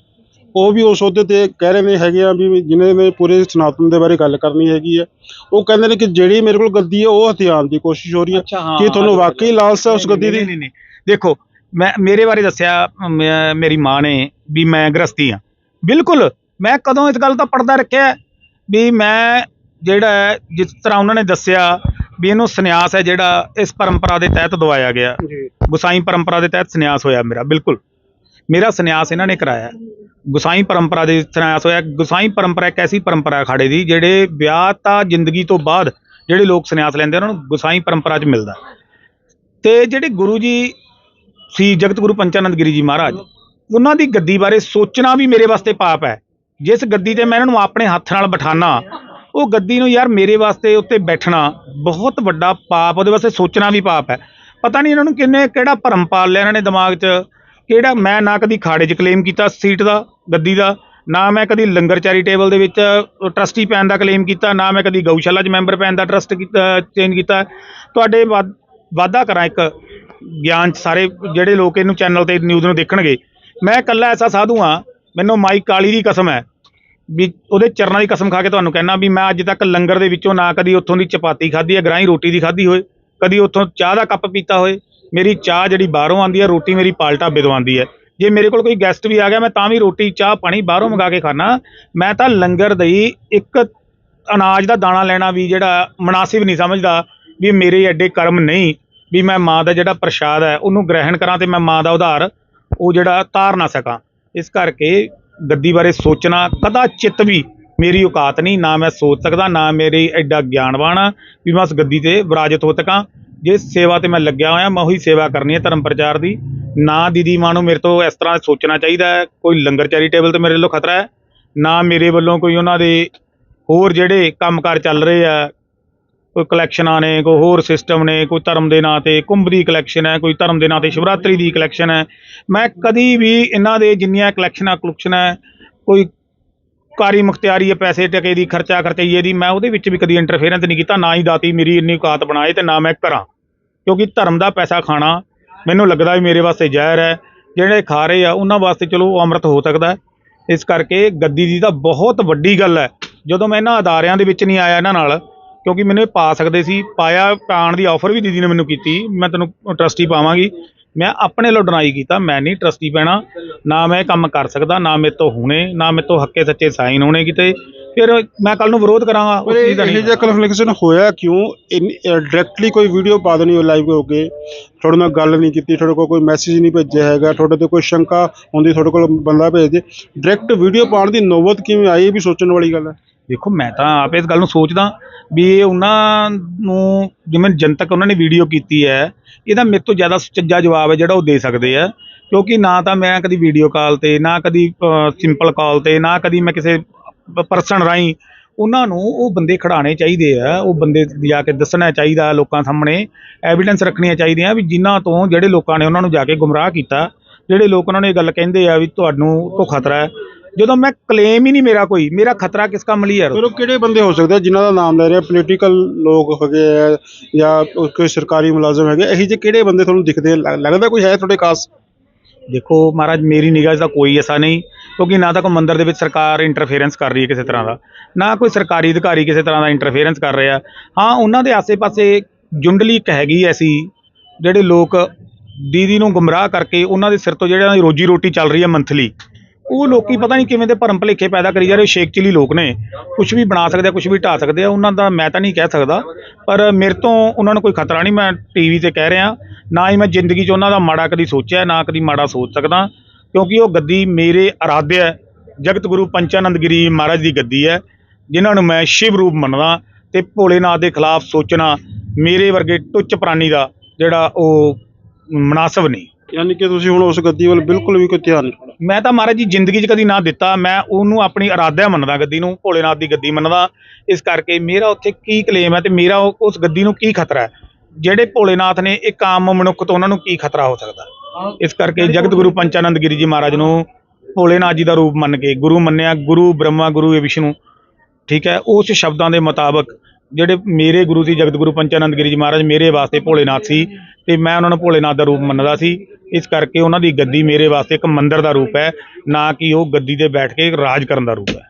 ਉਹ ਵੀ ਉਸ ਅਹੁਦੇ ਤੇ ਕਹਿ ਰਹੇ ਨੇ ਹੈਗੇ ਆ ਵੀ ਜਿਨ੍ਹਾਂ ਨੇ ਪੂਰੇ ਸਨਾਤਨ ਦੇ ਬਾਰੇ ਗੱਲ ਕਰਨੀ ਹੈਗੀ ਹੈ ਉਹ ਕਹਿੰਦੇ ਨੇ ਕਿ ਜਿਹੜੀ ਮੇਰੇ ਕੋਲ ਗੱਦੀ ਹੈ ਉਹ ਹਥਿਆਉਣ ਦੀ ਕੋਸ਼ਿਸ਼ ਹੋ ਰਹੀ ਹੈ ਅੱਛਾ ਹਾਂ ਕੀ ਤੁਹਾਨੂੰ ਵਾਕਈ ਲਾਲਸਾ ਉਸ ਗੱਦੀ ਦੀ? ਨਹੀਂ ਨਹੀਂ। ਦੇਖੋ ਮੈਂ ਮੇਰੇ ਬਾਰੇ ਦੱਸਿਆ ਮੈਂ- ਮੇਰੀ ਮਾਂ ਨੇ ਵੀ ਮੈਂ ਗ੍ਰਸਤੀ ਆ। ਬਿਲਕੁਲ ਮੈਂ ਕਦੋਂ ਇਸ ਗੱਲ ਦਾ ਪਰਦਾ ਰੱਖਿਆ ਹੈ? ਵੀ ਮੈਂ ਜਿਹੜਾ ਹੈ, ਜਿਸ ਤਰ੍ਹਾਂ ਉਹਨਾਂ ਨੇ ਦੱਸਿਆ ਵੀ ਇਹਨੂੰ ਸੰਨਿਆਸ ਹੈ ਜਿਹੜਾ ਇਸ ਪਰੰਪਰਾ ਦੇ ਤਹਿਤ ਦਵਾਇਆ ਗਿਆ। ਜੀ। ਗੁਸਾਈ ਪਰੰਪਰਾ ਦੇ ਤਹਿਤ ਸੰਨਿਆਸ ਹੋਇਆ ਮੇਰਾ ਬਿਲਕੁਲ। ਮੇਰਾ ਸੰਨਿਆਸ ਇਹਨਾਂ ਨੇ ਕਰਾਇਆ ਗੁਸਾਈ ਪਰੰਪਰਾ ਦੇ ਸੰਨਿਆਸ ਹੋਇਆ ਗੁਸਾਈ ਪਰੰਪਰਾ ਇੱਕ ਐਸੀ ਪਰੰਪਰਾ ਹੈ ਦੀ, ਜਿਹੜੇ ਵਿਆਹ ਤਾਂ ਜ਼ਿੰਦਗੀ ਤੋਂ ਬਾਅਦ ਜਿਹੜੇ ਲੋਕ ਸੰਨਿਆਸ ਲੈਂਦੇ ਉਹਨਾਂ ਨੂੰ ਗੁਸਾਈ ਪਰੰਪਰਾ 'ਚ ਮਿਲਦਾ ਤੇ ਜਿਹੜੇ ਗੁਰੂ ਜੀ ਸੀ, ਜਗਤ ਗੁਰੂ ਪੰਚਾਨੰਦ ਗਿਰੀ ਜੀ ਮਹਾਰਾਜ, ਉਹਨਾਂ ਦੀ ਗੱਦੀ ਬਾਰੇ ਸੋਚਣਾ ਵੀ ਮੇਰੇ ਵਾਸਤੇ ਪਾਪ ਹੈ। ਜਿਸ ਗੱਦੀ ਤੇ ਮੈਂ ਇਹਨਾਂ ਨੂੰ ਆਪਣੇ ਹੱਥ ਨਾਲ ਬਿਠਾਣਾ ਉਹ ਗੱਦੀ ਨੂੰ ਯਾਰ ਮੇਰੇ ਵਾਸਤੇ ਉੱਤੇ ਬੈਠਣਾ ਬਹੁਤ ਵੱਡਾ ਪਾਪ, ਉਹਦੇ ਵਾਸਤੇ ਸੋਚਣਾ ਵੀ ਪਾਪ ਹੈ। ਪਤਾ ਨਹੀਂ ਇਹਨਾਂ ਨੂੰ ਕਿੰਨੇ, ਕਿਹੜਾ ਭਰਮ ਪਾਲ ਲਿਆ ਇਹਨਾਂ ਨੇ ਦਿਮਾਗ 'ਚ। ਕਿਹੜਾ ਮੈਂ ਨਾ ਕਦੀ ਖਾੜੇ 'ਚ ਕਲੇਮ ਕੀਤਾ, ਸੀਟ ਦਾ, ਗੱਦੀ ਦਾ, ਨਾ ਮੈਂ ਕਦੀ ਲੰਗਰ ਚੈਰੀਟੇਬਲ ਦੇ ਵਿੱਚ ਟਰਸਟੀ ਪੈਣ ਦਾ ਕਲੇਮ ਕੀਤਾ, ਨਾ ਮੈਂ ਕਦੀ ਗਊਸ਼ਾਲਾ 'ਚ ਮੈਂਬਰ ਪੈਣ ਦਾ ਟਰਸਟ ਕੀਤਾ ਚੇਂਜ ਕੀਤਾ। ਤੁਹਾਡੇ ਵਾਦ- ਵਾਅਦਾ ਕਰਾਂ ਇੱਕ ਗਿਆਨ 'ਚ ਸਾਰੇ ਜਿਹੜੇ ਲੋਕ ਇਹਨੂੰ ਚੈਨਲ ਤੇ ਨਿਊਜ਼ ਨੂੰ ਦੇਖਣਗੇ। ਮੈਂ ਇਕੱਲਾ ਐਸਾ ਸਾਧੂ ਹਾਂ, ਮੈਨੂੰ ਮਾਈ ਕਾਲੀ ਦੀ ਕਸਮ ਹੈ। ਵੀ ਉਹਦੇ ਚਰਨਾਂ ਦੀ ਕਸਮ ਖਾ ਕੇ ਤੁਹਾਨੂੰ ਕਹਿਣਾ ਵੀ ਮੈਂ ਅੱਜ ਤੱਕ ਲੰਗਰ ਦੇ ਵਿੱਚੋਂ ਨਾ ਕਦੀ ਉੱਥੋਂ ਦੀ ਚਪਾਤੀ ਖਾਧੀ ਹੈ, ਗਰਾਈ ਰੋਟੀ ਦੀ ਖਾਧੀ ਹੋਏ, ਕਦੀ ਉੱਥੋਂ ਚਾਹ ਦਾ ਕੱਪ ਪੀਤਾ ਹੋਏ। ਮੇਰੀ ਚਾਹ ਜਿਹੜੀ ਬਾਹਰੋਂ ਆਂਦੀ ਹੈ, ਰੋਟੀ ਮੇਰੀ ਪਾਲਟਾ ਢਾਬੇ ਹੈ। ਜੇ ਮੇਰੇ ਕੋਲ ਕੋਈ ਗੈਸਟ ਵੀ ਆ ਗਿਆ, ਮੈਂ ਤਾਂ ਵੀ ਰੋਟੀ, ਚਾਹ, ਪਾਣੀ ਬਾਹਰੋਂ ਮੰਗਾ ਕੇ ਖਾਣਾ ਮੈਂ ਤਾਂ ਲੰਗਰ ਦਈ ਇੱਕ ਅਨਾਜ ਦਾ ਦਾਣਾ ਲੈਣਾ ਵੀ ਜਿਹੜਾ ਮناسب ਨਹੀਂ ਸਮਝਦਾ ਵੀ ਮੇਰੇ ਐਡੇ ਕਰਮ ਨਹੀਂ, ਵੀ ਮੈਂ ਮਾਂ ਦਾ ਜਿਹੜਾ ਪ੍ਰਸ਼ਾਦ ਹੈ, ਉਹਨੂੰ ਗ੍ਰਹਿਣ ਕਰਾਂ ਤੇ ਮੈਂ ਮਾਂ ਦਾ ਉਧਾਰ, ਉਹ ਜਿਹੜਾ ਤਾਰ ਨਾ ਸਕਾਂ। ਇਸ ਕਰਕੇ ਗੱਦੀ ਬਾਰੇ ਸੋਚਣਾ, ਕਦਾ ਚਿੱਤ ਵੀ ਮੇਰੀ ਔਕਾਤ ਨਹੀਂ, ਨਾ ਮੈਂ ਸੋਚ ਸਕਦਾ, ਨਾ ਮੇਰੀ ਐਡਾ ਗਿਆਨਵਾਨ ਵੀ ਮੈਂ ਉਸ ਗੱਦੀ ਤੇ ਵਿਰਾਜਿਤ ਹੋ ਸਕਾਂ। ਜੇ ਸੇਵਾ ਤੇ ਮੈਂ ਲੱਗਿਆ ਹੋਇਆ, ਮੈਂ ਉਹੀ ਸੇਵਾ ਕਰਨੀ ਹੈ ਧਰਮ ਪ੍ਰਚਾਰ ਦੀ। ਨਾ ਦੀਦੀ ਮਾਂ ਨੂੰ ਮੇਰੇ ਤੋਂ ਇਸ ਤਰ੍ਹਾਂ ਸੋਚਣਾ ਚਾਹੀਦਾ ਹੈ, ਕੋਈ ਲੰਗਰ ਚੈਰੀਟੇਬਲ ਤੇ ਮੇਰੇ ਵੱਲੋਂ ਖਤਰਾ ਹੈ, ਨਾ ਮੇਰੇ ਵੱਲੋਂ ਕੋਈ ਉਹਨਾਂ ਦੇ ਹੋਰ ਜਿਹੜੇ ਕੰਮਕਾਰ ਚੱਲ ਰਹੇ ਆ, ਕੋਈ ਕਲੈਕਸ਼ਨਾਂ ਨੇ ਕੋਈ ਹੋਰ ਸਿਸਟਮ ਨੇ, ਕੋਈ ਧਰਮ ਦੇ ਨਾਂ ਤੇ ਕੁੰਭ ਦੀ ਕਲੈਕਸ਼ਨ ਹੈ, ਕੋਈ ਧਰਮ ਦੇ ਨਾਂ ਤੇ ਸ਼ਿਵਰਾਤਰੀ ਦੀ ਕਲੈਕਸ਼ਨ ਹੈ। ਮੈਂ ਕਦੀ ਵੀ ਇਹਨਾਂ ਦੇ ਜਿੰਨੀਆਂ ਕਲੈਕਸ਼ਨਾਂ ਕਲੁਕਸ਼ਨ ਹੈ, ਕੋਈ ਕਾਰੀ ਮੁਖਤਿਆਰੀ ਹੈ, ਪੈਸੇ ਟਕੇ ਦੀ, ਖਰਚਾ ਖਰਚਈਏ ਦੀ, ਮੈਂ ਉਹਦੇ ਵਿੱਚ ਵੀ ਕਦੀ ਇੰਟਰਫੇਰੈਂਸ ਨਹੀਂ ਕੀਤਾ, ਨਾ ਹੀ ਦਾਤੀ ਮੇਰੀ ਇੰਨੀ ਔਕਾਤ ਬਣਾਏ ਤੇ ਨਾ ਮੈਂ ਕਰਾਂ। ਕਿਉਂਕਿ ਧਰਮ ਦਾ ਪੈਸਾ ਖਾਣਾ ਮੈਨੂੰ ਲੱਗਦਾ ਵੀ ਮੇਰੇ ਵਾਸਤੇ ਜ਼ਹਿਰ ਹੈ, ਜਿਹੜੇ ਖਾ ਰਹੇ ਆ, ਉਹਨਾਂ ਵਾਸਤੇ ਚਲੋ ਉਹ ਅੰਮ੍ਰਿਤ ਹੋ ਸਕਦਾ ਇਸ ਕਰਕੇ ਗੱਦੀ ਦੀ ਤਾਂ ਬਹੁਤ ਵੱਡੀ ਗੱਲ ਹੈ। ਜਦੋਂ ਮੈਂ ਇਹਨਾਂ ਅਦਾਰਿਆਂ ਦੇ ਵਿੱਚ ਨਹੀਂ ਆਇਆ ਇਹਨਾਂ ਨਾਲ, ਕਿਉਂਕਿ ਮੈਨੂੰ ਇਹ ਪਾ ਸਕਦੇ ਸੀ, ਪਾਇਆ, ਪਾਉਣ ਦੀ ਆਫਰ ਵੀ ਦੀਦੀ ਨੇ ਮੈਨੂੰ ਕੀਤੀ, ਮੈਂ ਤੈਨੂੰ ਟਰਸਟੀ ਪਾਵਾਂਗੀ। ਮੈਂ ਆਪਣੇ ਵੱਲੋਂ ਡਰਾਈ ਕੀਤਾ ਮੈਂ ਨਹੀਂ ਟਰਸਟੀ ਪੈਣਾ ਨਾ ਮੈਂ ਇਹ ਕੰਮ ਕਰ ਸਕਦਾ ਨਾ ਮੇਰੇ ਤੋਂ ਹੋਣੇ ਨਾ ਮੇਰੇ ਤੋਂ ਹੱਕੇ ਸੱਚੇ ਸਾਈਨ ਹੋਣੇ ਕਿਤੇ। ਫਿਰ ਮੈਂ ਕੱਲ ਨੂੰ ਵਿਰੋਧ ਕਰਾਂਗਾ ਪਰ ਉਸ ਚੀਜ਼ ਦਾ ਇਹ ਜਿਹਾ ਕਨਫਲਿਕਸ਼ਨ ਹੋਇਆ ਕਿਉਂ? ਡਾਇਰੈਕਟਲੀ ਕੋਈ ਵੀਡੀਓ ਪਾ ਦੇਣੀ ਲਾਈਵ ਹੋ ਕੇ। ਤੁਹਾਡੇ ਨਾਲ ਗੱਲ ਨਹੀਂ ਕੀਤੀ ਤੁਹਾਡੇ ਕੋਲ ਕੋਈ ਮੈਸੇਜ ਨਹੀਂ ਭੇਜਿਆ ਹੈਗਾ ਤੁਹਾਡੇ ਤੇ ਕੋਈ ਸ਼ੰਕਾ ਹੁੰਦੀ ਤੁਹਾਡੇ ਕੋਲ ਬੰਦਾ ਭੇਜ ਦੇ। ਡਾਇਰੈਕਟ ਵੀਡੀਓ ਪਾਉਣ ਦੀ ਨੌਬਤ ਕਿਵੇਂ ਆਈ ਇਹ ਵੀ ਸੋਚਣ ਵਾਲੀ ਗੱਲ ਹੈ। ਦੇਖੋ ਮੈਂ ਤਾਂ ਆਪ ਇਸ ਗੱਲ ਨੂੰ ਸੋਚਦਾ ਵੀ ਇਹ ਉਹਨਾਂ ਨੂੰ ਜਿਵੇਂ ਜਨਤਕ ਉਹਨਾਂ ਨੇ ਵੀਡੀਓ ਕੀਤੀ ਹੈ, ਇਹਦਾ ਮੇਰੇ ਤੋਂ ਜ਼ਿਆਦਾ ਸੁਚੱਜਾ ਜਵਾਬ ਹੈ ਜਿਹੜਾ ਉਹ ਦੇ ਸਕਦੇ ਆ ਕਿਉਂਕਿ ਨਾ ਤਾਂ ਮੈਂ ਕਦੀ ਵੀਡੀਓ ਕਾਲ ਤੇ, ਨਾ ਕਦੀ ਸਿੰਪਲ ਕਾਲ ਤੇ, ਨਾ ਕਦੀ ਮੈਂ ਕਿਸੇ ਪਰਸਨ ਰਾਹੀਂ ਉਹਨਾਂ ਨੂੰ ਉਹ ਬੰਦੇ ਖੜਾਣੇ ਚਾਹੀਦੇ ਆ ਉਹ ਬੰਦੇ ਜਾ ਕੇ ਦੱਸਣਾ ਚਾਹੀਦਾ ਲੋਕਾਂ ਸਾਹਮਣੇ ਐਵੀਡੈਂਸ ਰੱਖਣੀਆਂ ਚਾਹੀਦੀਆਂ ਵੀ ਜਿਨ੍ਹਾਂ ਤੋਂ ਜਿਹੜੇ ਲੋਕਾਂ ਨੇ ਉਹਨਾਂ ਨੂੰ ਜਾ ਕੇ ਗੁੰਮਰਾਹ ਕੀਤਾ, ਜਿਹੜੇ ਲੋਕ ਉਹਨਾਂ ਨੂੰ ਇਹ ਗੱਲ ਕਹਿੰਦੇ ਆ ਵੀ ਤੁਹਾਨੂੰ ਤੋਂ ਖਤਰਾ ਹੈ। ਜਦੋਂ ਮੈਂ ਕਲੇਮ ਹੀ ਨਹੀਂ ਮੇਰਾ ਕੋਈ ਮੇਰਾ ਖਤਰਾ ਕਿਸ ਕੰਮ ਲਈ ਹੈ ਫਿਰ ਉਹ ਕਿਹੜੇ ਬੰਦੇ ਹੋ ਸਕਦੇ ਜਿਨ੍ਹਾਂ ਦਾ ਨਾਮ ਲੈ ਰਿਹਾ ਪੋਲੀਟੀਕਲ ਲੋਕ ਹੈਗੇ ਆ ਜਾਂ ਕੋਈ ਸਰਕਾਰੀ ਮੁਲਾਜ਼ਮ ਹੈਗੇ ਇਹੀ ਜਿਹੇ ਕਿਹੜੇ ਬੰਦੇ ਤੁਹਾਨੂੰ ਦਿਖਦੇ ਲੱਗਦਾ ਕੋਈ ਹੈ ਤੁਹਾਡੇ ਖਾਸ? ਦੇਖੋ ਮਹਾਰਾਜ ਮੇਰੀ ਨਿਗਾਹ 'ਚ ਤਾਂ ਕੋਈ ਐਸਾ ਨਹੀਂ ਕਿਉਂਕਿ ਨਾ ਤਾਂ ਕੋਈ ਮੰਦਿਰ ਦੇ ਵਿੱਚ ਸਰਕਾਰ ਇੰਟਰਫੇਰੈਂਸ ਕਰ ਰਹੀ ਹੈ ਕਿਸੇ ਤਰ੍ਹਾਂ ਦਾ ਨਾ ਕੋਈ ਸਰਕਾਰੀ ਅਧਿਕਾਰੀ ਕਿਸੇ ਤਰ੍ਹਾਂ ਦਾ ਇੰਟਰਫੇਰੈਂਸ ਕਰ ਰਿਹਾ। ਹਾਂ ਉਹਨਾਂ ਦੇ ਆਸੇ-ਪਾਸੇ ਜੁੰਡਲੀ ਇੱਕ ਹੈਗੀ ਐਸੀ ਜਿਹੜੇ ਲੋਕ ਦੀਦੀ ਨੂੰ ਗੁੰਮਰਾਹ ਕਰਕੇ ਉਹਨਾਂ ਦੇ ਸਿਰ ਤੋਂ ਜਿਹੜਾ ਰੋਜੀ ਰੋਟੀ ਚੱਲ ਰਹੀ ਹੈ ਮੰਥਲੀ ਉਹ ਲੋਕੀ ਪਤਾ ਨਹੀਂ ਕਿਵੇਂ ਦੇ ਭਰਮ ਭਲੇਖੇ ਪੈਦਾ ਕਰੀ ਜਾ ਰਹੇ, ਸ਼ੇਖ ਚਿਲੀ ਲੋਕ ਨੇ। ਕੁਝ ਵੀ ਬਣਾ ਸਕਦੇ ਆ ਕੁਝ ਵੀ ਢਾ ਸਕਦੇ ਆ, ਉਹਨਾਂ ਦਾ ਮੈਂ ਤਾਂ ਨਹੀਂ ਕਹਿ ਸਕਦਾ। ਪਰ ਮੇਰੇ ਤੋਂ ਉਹਨਾਂ ਨੂੰ ਕੋਈ ਖਤਰਾ ਨਹੀਂ, ਮੈਂ ਟੀਵੀ ਤੇ ਕਹਿ ਰਿਹਾ। ਨਾ ਹੀ ਮੈਂ ਜ਼ਿੰਦਗੀ 'ਚ ਉਹਨਾਂ ਦਾ ਮਾੜਾ ਕਦੀ ਸੋਚਿਆ, ਨਾ ਕਦੀ ਮਾੜਾ ਸੋਚ ਸਕਦਾ। ਕਿਉਂਕਿ ਉਹ ਗੱਦੀ ਮੇਰੇ ਇਰਾਦੇ ਹੈ ਜਗਤ ਗੁਰੂ ਪੰਚਾਨੰਦ ਗਿਰੀ ਮਹਾਰਾਜ ਦੀ ਗੱਦੀ ਹੈ, ਜਿਨ੍ਹਾਂ ਨੂੰ ਮੈਂ ਸ਼ਿਵ ਰੂਪ ਮੰਨਦਾ ਤੇ ਭੋਲੇਨਾਥ ਦੇ ਖਿਲਾਫ ਸੋਚਣਾ ਮੇਰੇ ਵਰਗੇ ਟੁੱਚ ਪ੍ਰਾਣੀ ਦਾ ਜਿਹੜਾ ਉਹ ਮਨਾਸਬ ਨਹੀਂ। ਯਾਨੀ ਕਿ ਤੁਸੀਂ ਹੁਣ ਉਸ ਗੱਦੀ ਵੱਲ ਬਿਲਕੁਲ ਵੀ ਕੋਈ ਧਿਆਨ ਨਹੀਂ। ਮੈਂ ਤਾਂ ਮਹਾਰਾਜ ਜੀ ਜ਼ਿੰਦਗੀ 'ਚ ਕਦੀ ਨਾ ਦਿੱਤਾ। ਮੈਂ ਉਹਨੂੰ ਆਪਣੀ ਇਰਾਦਾ ਮੰਨਦਾ ਗੱਦੀ ਨੂੰ ਭੋਲੇਨਾਥ ਦੀ ਗੱਦੀ ਮੰਨਦਾ। ਇਸ ਕਰਕੇ ਮੇਰਾ ਉੱਥੇ ਕੀ ਕਲੇਮ ਹੈ ਤੇ ਮੇਰਾ ਉਹ- ਉਸ ਗੱਦੀ ਨੂੰ ਕੀ ਖਤਰਾ ਹੈ? ਜਿਹੜੇ ਭੋਲੇਨਾਥ ਨੇ ਇੱਕ ਆਮ ਮਨੁੱਖ ਤੋਂ ਉਹਨਾਂ ਨੂੰ ਕੀ ਖਤਰਾ ਹੋ ਸਕਦਾ? ਇਸ ਕਰਕੇ ਜਗਤ ਗੁਰੂ ਪੰਚਾਨੰਦ ਗਿਰੀ ਜੀ ਮਹਾਰਾਜ ਨੂੰ ਭੋਲੇਨਾਥ ਜੀ ਦਾ ਰੂਪ ਮੰਨ ਕੇ ਗੁਰੂ ਮੰਨਿਆ ਗੁਰੂ ਬ੍ਰਹਮਾ ਗੁਰੂ ਵਿਸ਼ਨੂੰ ਠੀਕ ਹੈ? ਉਸ ਸ਼ਬਦਾਂ ਦੇ ਮੁਤਾਬਕ ਜਿਹੜੇ ਮੇਰੇ ਗੁਰੂ ਸੀ ਜਗਤ ਗੁਰੂ ਪੰਚਾਨੰਦ ਗਿਰੀ ਜੀ ਮਹਾਰਾਜ ਮੇਰੇ ਵਾਸਤੇ ਭੋਲੇਨਾਥ ਸੀ ਤੇ ਮੈਂ ਉਹਨਾਂ ਨੂੰ ਭੋਲੇਨਾਥ ਦਾ ਰੂਪ ਮੰਨਦਾ ਸੀ। ਇਸ ਕਰਕੇ ਉਹਨਾਂ ਦੀ ਗੱਦੀ ਮੇਰੇ ਵਾਸਤੇ ਇੱਕ ਮੰਦਿਰ ਦਾ ਰੂਪ ਹੈ ਨਾ ਕਿ ਉਹ ਗੱਦੀ ਤੇ ਬੈਠ ਕੇ ਰਾਜ ਕਰਨ ਦਾ ਰੂਪ ਹੈ।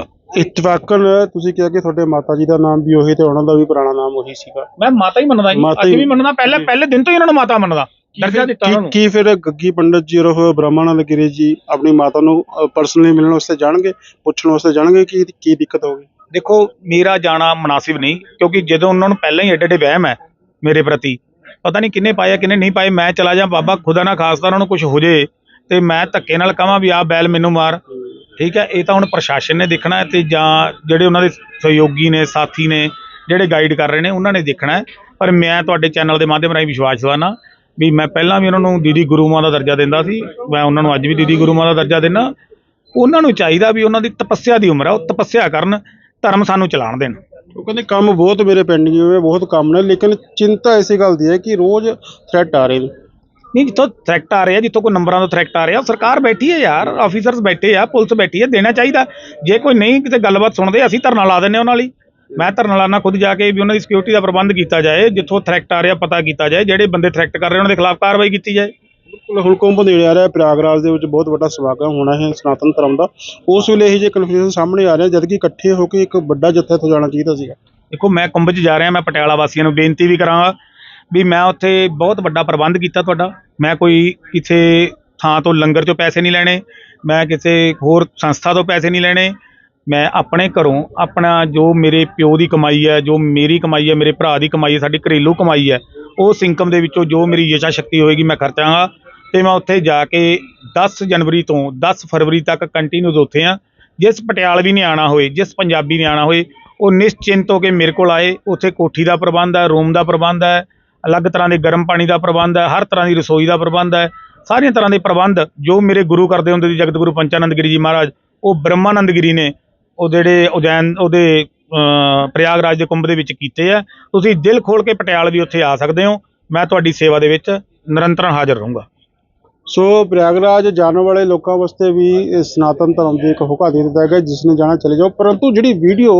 ਅ, ਇਤਫਾਕਨ ਤੁਸੀਂ ਕਿਹਾ ਕਿ ਤੁਹਾਡੇ ਮਾਤਾ ਜੀ ਦਾ ਨਾਮ ਵੀ ਉਹੀ ਤੇ ਉਹਨਾਂ ਦਾ ਵੀ ਪੁਰਾਣਾ ਨਾਮ ਉਹੀ ਸੀਗਾ। ਮੈਂ ਮਾਤਾ ਹੀ ਮੰਨਦਾ ਜੀ। ਅੱਜ ਵੀ ਮੰਨਦਾ ਪਹਿਲੇ ਪਹਿਲੇ ਦਿਨ ਤੋਂ ਹੀ ਉਹਨਾਂ ਨੂੰ ਮਾਤਾ ਮੰਨਦਾ। ਦਰਜਾ ਦਿੱਤਾ ਉਹਨਾਂ ਨੂੰ। ਕੀ ਫਿਰ ਗੱਗੀ ਪੰਡਤ ਜੀ ਉਹ ਬ੍ਰਹਮਾਨੰਦ ਗਿਰੀ ਜੀ ਆਪਣੀ ਮਾਤਾ ਨੂੰ ਪਰਸਨਲੀ ਮਿਲਣ ਵਾਸਤੇ ਜਾਣਗੇ ਪੁੱਛਣ ਵਾਸਤੇ ਜਾਣਗੇ ਕਿ ਕੀ ਦਿੱਕਤ ਹੋਗੀ ਦੇਖੋ ਮੇਰਾ ਜਾਣਾ ਮੁਨਾਸਿਬ ਨਹੀਂ ਕਿਉਂਕਿ ਜਦੋਂ ਉਹਨਾਂ ਨੂੰ ਪਹਿਲਾਂ ਹੀ ਏਡੇ ਏਡੇ ਵਹਿਮ ਹੈ ਮੇਰੇ ਪ੍ਰਤੀ ਪਤਾ ਨਹੀਂ ਕਿੰਨੇ ਪਾਏ ਆ, ਕਿੰਨੇ ਨਹੀਂ ਪਾਏ। ਮੈਂ ਚਲਾ ਜਾ ਬਾਬਾ ਖੁਦਾ ਨਾ ਖਾਸਤਾ ਉਹਨਾਂ ਨੂੰ ਕੁਝ ਹੋ ਜੇ। ਤੇ ਮੈਂ ਧੱਕੇ ਨਾਲ ਕਹਾਂ ਵੀ ਆ ਬੈਲ ਮੈਨੂੰ ਮਾਰ। ਠੀਕ ਹੈ ਇਹ ਤਾਂ ਹੁਣ ਪ੍ਰਸ਼ਾਸਨ ਨੇ ਦੇਖਣਾ ਹੈ ਤੇ ਜਾਂ ਜਿਹੜੇ ਉਹਨਾਂ ਦੇ ਸਹਿਯੋਗੀ ਨੇ ਸਾਥੀ ਨੇ ਜਿਹੜੇ ਗਾਈਡ ਕਰ ਰਹੇ ਨੇ ਉਹਨਾਂ ਨੇ ਦੇਖਣਾ ਹੈ। ਪਰ ਮੈਂ ਤੁਹਾਡੇ ਚੈਨਲ ਦੇ ਮਾਧਿਅਮ ਰਾਹੀਂ ਵਿਸ਼ਵਾਸ ਦਵਾਨਾ ਵੀ ਮੈਂ ਪਹਿਲਾਂ ਵੀ ਉਹਨਾਂ ਨੂੰ ਦੀਦੀ ਗੁਰੂ ਮਾਂ ਦਾ ਦਰਜਾ ਦਿੰਦਾ ਸੀ। ਮੈਂ ਉਹਨਾਂ ਨੂੰ ਅੱਜ ਵੀ ਦੀਦੀ ਗੁਰੂ ਮਾਂ ਦਾ ਦਰਜਾ ਦਿੰਦਾ ਉਹਨਾਂ ਨੂੰ ਚਾਹੀਦਾ ਵੀ ਉਹਨਾਂ ਦੀ ਤਪੱਸਿਆ ਦੀ ਉਮਰ ਹੈ ਉਹ ਤਪੱਸਿਆ ਕਰਨ ਧਰਮ ਸਾਨੂੰ ਚਲਾਉਣ ਦੇਣ। ਉਹ ਕਹਿੰਦੇ ਕੰਮ ਬਹੁਤ ਮੇਰੇ ਪੈਂਡਿੰਗ ਹੋਏ ਬਹੁਤ ਕੰਮ ਨੇ, ਲੇਕਿਨ ਚਿੰਤਾ ਇਸੇ ਗੱਲ ਦੀ ਹੈ ਕਿ ਰੋਜ਼ ਥ੍ਰੈਟ ਆ ਰਹੇ ਨੇ। ਨਹੀਂ, ਜਿੱਥੋਂ ਥ੍ਰੈਕਟ ਆ ਰਿਹਾ, ਜਿੱਥੋਂ ਕੋਈ ਨੰਬਰਾਂ ਤੋਂ ਥ੍ਰੈਕਟ ਆ ਰਿਹਾ ਸਰਕਾਰ ਬੈਠੀ ਹੈ ਯਾਰ ਆਫੀਸਰਸ ਬੈਠੇ ਆ, ਪੁਲਿਸ ਬੈਠੀ ਹੈ, ਦੇਣਾ ਚਾਹੀਦਾ। ਜੇ ਕੋਈ ਨਹੀਂ ਕਿਤੇ ਗੱਲਬਾਤ ਸੁਣਦੇ, ਅਸੀਂ ਧਰਨਾ ਲਾ ਦਿੰਨੇ ਉਹਨਾਂ ਲਈ। ਮੈਂ ਧਰਨਾ ਲਾਣਾ ਖੁਦ ਜਾ ਕੇ ਵੀ ਉਹਨਾਂ ਦੀ ਸਿਕਿਉਰਿਟੀ ਦਾ ਪ੍ਰਬੰਧ ਕੀਤਾ ਜਾਏ, ਜਿੱਥੋਂ ਥ੍ਰੈਕਟ ਆ ਰਿਹਾ, ਪਤਾ ਕੀਤਾ ਜਾਏ, ਜਿਹੜੇ ਬੰਦੇ ਥ੍ਰੈਕਟ ਕਰ ਰਹੇ, ਉਹਨਾਂ ਦੇ ਖਿਲਾਫ ਕਾਰਵਾਈ ਕੀਤੀ ਜਾਏ। ਬਿਲਕੁਲ ਕੁੰਭ ਨੇੜੇ ਆ ਰਿਹਾ ਪ੍ਰਯਾਗਰਾਜ ਦੇ ਵਿੱਚ ਬਹੁਤ ਵੱਡਾ ਸਮਾਗਮ ਹੋਣਾ ਹੈ ਸਨਾਤਨ ਧਰਮ ਦਾ। ਉਸ ਵੇਲੇ ਇਹ ਜੇ ਕਨਫਿਊਜ਼ਨ ਸਾਹਮਣੇ ਆ ਰਿਹਾ ਜਦਕਿ ਇਕੱਠੇ ਹੋ ਕੇ ਇੱਕ ਵੱਡਾ ਜੱਥਾ ਇੱਥੋਂ ਜਾਣਾ ਚਾਹੀਦਾ ਸੀਗਾ। ਦੇਖੋ, ਮੈਂ ਕੁੰਭ 'ਚ ਜਾ ਰਿਹਾ, ਮੈਂ ਪਟਿਆਲਾ ਵਾਸੀਆਂ ਨੂੰ ਬੇਨਤੀ ਵੀ ਕਰਾਂਗਾ ਵੀ ਮੈਂ ਉੱਥੇ ਬਹੁਤ ਵੱਡਾ ਪ੍ਰਬੰਧ ਕੀਤਾ ਤੁਹਾਡਾ। ਮੈਂ ਕੋਈ ਕਿਸੇ ਥਾਂ ਤੋਂ ਲੰਗਰ 'ਚੋਂ ਪੈਸੇ ਨਹੀਂ ਲੈਣੇ, ਮੈਂ ਕਿਸੇ ਹੋਰ ਸੰਸਥਾ ਤੋਂ ਪੈਸੇ ਨਹੀਂ ਲੈਣੇ। ਮੈਂ ਆਪਣੇ ਘਰੋਂ ਆਪਣਾ ਜੋ ਮੇਰੇ ਪਿਓ ਦੀ ਕਮਾਈ ਹੈ, ਜੋ ਮੇਰੀ ਕਮਾਈ ਹੈ, ਮੇਰੇ ਭਰਾ ਦੀ ਕਮਾਈ ਹੈ, ਸਾਡੀ ਘਰੇਲੂ ਕਮਾਈ ਹੈ ਉਸ ਇਨਕਮ ਦੇ ਵਿੱਚੋਂ ਜੋ ਮੇਰੀ ਯਚਾ ਸ਼ਕਤੀ ਹੋਏਗੀ ਮੈਂ ਖਰਚਾਂਗਾ। ਤੇ ਮੈਂ ਉੱਥੇ ਜਾ ਕੇ 10 ਜਨਵਰੀ ਤੋਂ 10 ਫਰਵਰੀ ਤੱਕ ਕੰਟੀਨਿਊਸ ਉੱਥੇ ਆ। ਜਿਸ ਪਟਿਆਲਵੀ ਨੇ ਆਣਾ ਹੋਏ, ਜਿਸ ਪੰਜਾਬੀ ਨੇ ਆਣਾ ਹੋਏ, ਉਹ ਨਿਸ਼ਚਿੰਤ ਹੋ ਕੇ ਮੇਰੇ ਕੋਲ ਆਏ। ਉੱਥੇ ਕੋਠੀ ਦਾ ਪ੍ਰਬੰਧ ਹੈ, ਰੂਮ ਦਾ ਪ੍ਰਬੰਧ ਹੈ, ਅਲੱਗ ਤਰ੍ਹਾਂ ਦੇ ਗਰਮ ਪਾਣੀ ਦਾ ਪ੍ਰਬੰਧ ਹੈ, ਹਰ ਤਰ੍ਹਾਂ ਦੀ ਰਸੋਈ ਦਾ ਪ੍ਰਬੰਧ ਹੈ। ਸਾਰੀਆਂ ਤਰ੍ਹਾਂ ਦੇ ਪ੍ਰਬੰਧ ਜੋ ਮੇਰੇ ਗੁਰੂ ਕਰਦੇ ਹੁੰਦੇ ਸੀ, ਜਗਤ ਗੁਰੂ ਪੰਚਾਨੰਦ ਗਿਰੀ ਜੀ ਮਹਾਰਾਜ, ਉਹ ਬ੍ਰਹਮਾਨੰਦ ਗਿਰੀ ਨੇ ਉਹ ਜਿਹੜੇ ਉਜੈਨ, ਉਹਦੇ ਪ੍ਰਯਾਗਰਾਜ ਦੇ ਕੁੰਭ ਦੇ ਵਿੱਚ ਕੀਤੇ ਆ। ਤੁਸੀਂ ਦਿਲ ਖੋਲ ਕੇ ਪਟਿਆਲ ਵੀ ਉੱਥੇ ਆ ਸਕਦੇ ਹੋ। ਮੈਂ ਤੁਹਾਡੀ ਸੇਵਾ ਦੇ ਵਿੱਚ ਨਿਰੰਤਰ ਹਾਜ਼ਰ ਰਹੂੰਗਾ। ਸੋ ਪ੍ਰਯਾਗਰਾਜ ਜਾਣ ਵਾਲੇ ਲੋਕਾਂ ਵਾਸਤੇ ਵੀ ਸਨਾਤਨ ਧਰਮ ਦੀ ਇੱਕ ਹੁਕਾ ਦੇ ਦਿੱਤਾ ਗਿਆ, ਜਿਸ ਨੇ ਜਾਣਾ ਚਲੇ ਜਾਓ। ਪਰੰਤੂ ਜਿਹੜੀ ਵੀਡੀਓ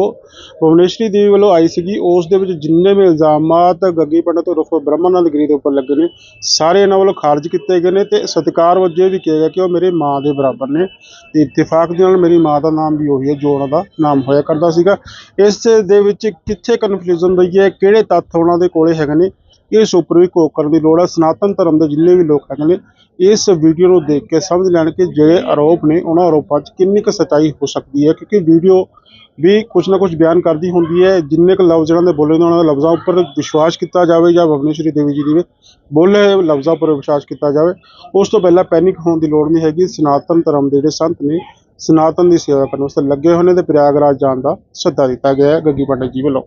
ਭੁਵਨੇਸ਼ਵਰੀ ਦੇਵੀ ਵੱਲੋਂ ਆਈ ਸੀਗੀ, ਉਸ ਦੇ ਵਿੱਚ ਜਿੰਨੇ ਵੀ ਇਲਜ਼ਾਮਾਤ ਗੱਗੀ ਪੰਡਤ ਉਰਫ ਬ੍ਰਹਮਾਨੰਦ ਗਿਰੀ ਦੇ ਉੱਪਰ ਲੱਗੇ ਨੇ, ਸਾਰੇ ਇਹਨਾਂ ਵੱਲੋਂ ਖਾਰਜ ਕੀਤੇ ਗਏ ਨੇ ਤੇ ਸਤਿਕਾਰ ਵਜੋਂ ਇਹ ਵੀ ਕਿਹਾ ਗਿਆ ਕਿ ਉਹ ਮੇਰੇ ਮਾਂ ਦੇ ਬਰਾਬਰ ਨੇ ਤੇ ਇਤਫਾਕ ਦੇ ਨਾਲ ਮੇਰੀ ਮਾਂ ਦਾ ਨਾਮ ਵੀ ਉਹੀ ਹੈ, ਜੋ ਉਹਨਾਂ ਦਾ ਨਾਮ ਹੋਇਆ ਕਰਦਾ ਸੀਗਾ। ਇਸ ਦੇ ਵਿੱਚ ਕਿੱਥੇ ਕਨਫਿਊਜ਼ਨ ਰਹੀ ਹੈ, ਕਿਹੜੇ ਤੱਥ ਉਹਨਾਂ ਦੇ ਕੋਲੇ ਹੈਗੇ ਨੇ ਇਸ ਉੱਪਰ ਵੀ ਘੋਖ ਕਰਨ ਦੀ ਲੋੜ ਹੈ। ਸਨਾਤਨ ਧਰਮ ਦੇ ਜਿੰਨੇ ਵੀ ਲੋਕ ਹੈਗੇ ਨੇ, ਇਸ ਵੀਡੀਓ ਨੂੰ ਦੇਖ ਕੇ ਸਮਝ ਲੈਣ ਕਿ ਜਿਹੜੇ ਆਰੋਪ ਨੇ, ਉਹਨਾਂ ਆਰੋਪਾਂ 'ਚ ਕਿੰਨੀ ਕੁ ਸੱਚਾਈ ਹੋ ਸਕਦੀ ਹੈ। ਕਿਉਂਕਿ ਵੀਡੀਓ ਵੀ ਕੁਝ ਨਾ ਕੁਝ ਬਿਆਨ ਕਰਦੀ ਹੁੰਦੀ ਹੈ। ਜਿੰਨੇ ਕੁ ਲਫ਼ਜ਼ ਇਹਨਾਂ ਦੇ ਬੋਲੇ ਨੇ, ਉਹਨਾਂ ਦੇ ਲਫ਼ਜ਼ਾਂ ਉੱਪਰ ਵਿਸ਼ਵਾਸ ਕੀਤਾ ਜਾਵੇ ਜਾਂ ਭੁਵਨੇਸ਼ਵਰੀ ਦੇਵੀ ਜੀ ਦੇ ਬੋਲੇ ਲਫ਼ਜ਼ਾਂ ਉੱਪਰ ਵਿਸ਼ਵਾਸ ਕੀਤਾ ਜਾਵੇ, ਉਸ ਤੋਂ ਪਹਿਲਾਂ ਪੈਨਿਕ ਹੋਣ ਦੀ ਲੋੜ ਨਹੀਂ ਹੈਗੀ। ਸਨਾਤਨ ਧਰਮ ਦੇ ਜਿਹੜੇ ਸੰਤ ਨੇ, ਸਨਾਤਨ ਦੀ ਸੇਵਾ ਕਰਨ ਵਾਸਤੇ ਲੱਗੇ ਹੋਏ ਨੇ ਤੇ ਪ੍ਰਯਾਗਰਾਜ ਜਾਣ ਦਾ ਸੱਦਾ ਦਿੱਤਾ ਗਿਆ ਹੈ। ਗੱਗੀ ਪੰਡਤ ਜੀ ਵੱਲੋਂ।